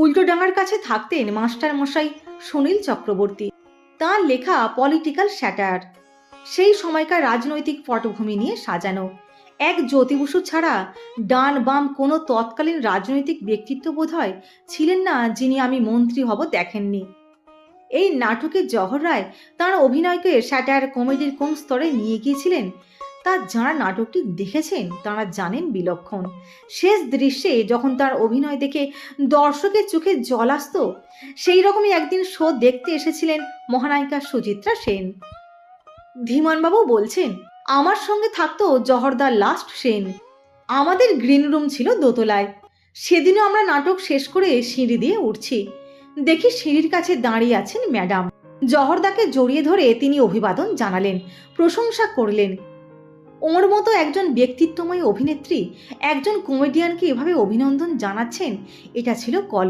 উল্টোডাঙার কাছে থাকতেন মাস্টার মশাই সুনীল চক্রবর্তী, তাঁর লেখা পলিটিক্যাল স্যাটার সেই সময়কার রাজনৈতিক পটভূমি নিয়ে সাজানো। এক জ্যোতিবসু ছাড়া ডান বাম কোনো তৎকালীন রাজনৈতিক ব্যক্তিত্ব বোধহয় ছিলেন না যিনি আমি মন্ত্রী হব দেখেননি। এই নাটকে জহর রায় তাঁর অভিনয়কে স্যাটার কমেডির কোন স্তরে নিয়ে গিয়েছিলেন তা যাঁরা নাটকটি দেখেছেন, তাঁরা জানেন বিলক্ষণ। শেষ দৃশ্যে যখন তার অভিনয় দেখে দর্শকের চোখে জল আসতো সেই রকমই একদিন শো দেখতে এসেছিলেন মহানায়িকা সুচিত্রা সেন। ধীমানবাবু বলছেন, আমার সঙ্গে থাকতো জহরদার লাস্ট সেন। আমাদের গ্রিন রুম ছিল দোতলায়। সেদিনও আমরা নাটক শেষ করে সিঁড়ি দিয়ে উঠছি। দেখি সিঁড়ির কাছে দাঁড়িয়ে আছেন ম্যাডাম। জহরদাকে জড়িয়ে ধরে তিনি অভিবাদন জানালেন, প্রশংসা করলেন। ওর মতো একজন ব্যক্তিত্বময় অভিনেত্রী একজন কমেডিয়ানকে এভাবে অভিনন্দন জানাচ্ছেন এটা ছিল কল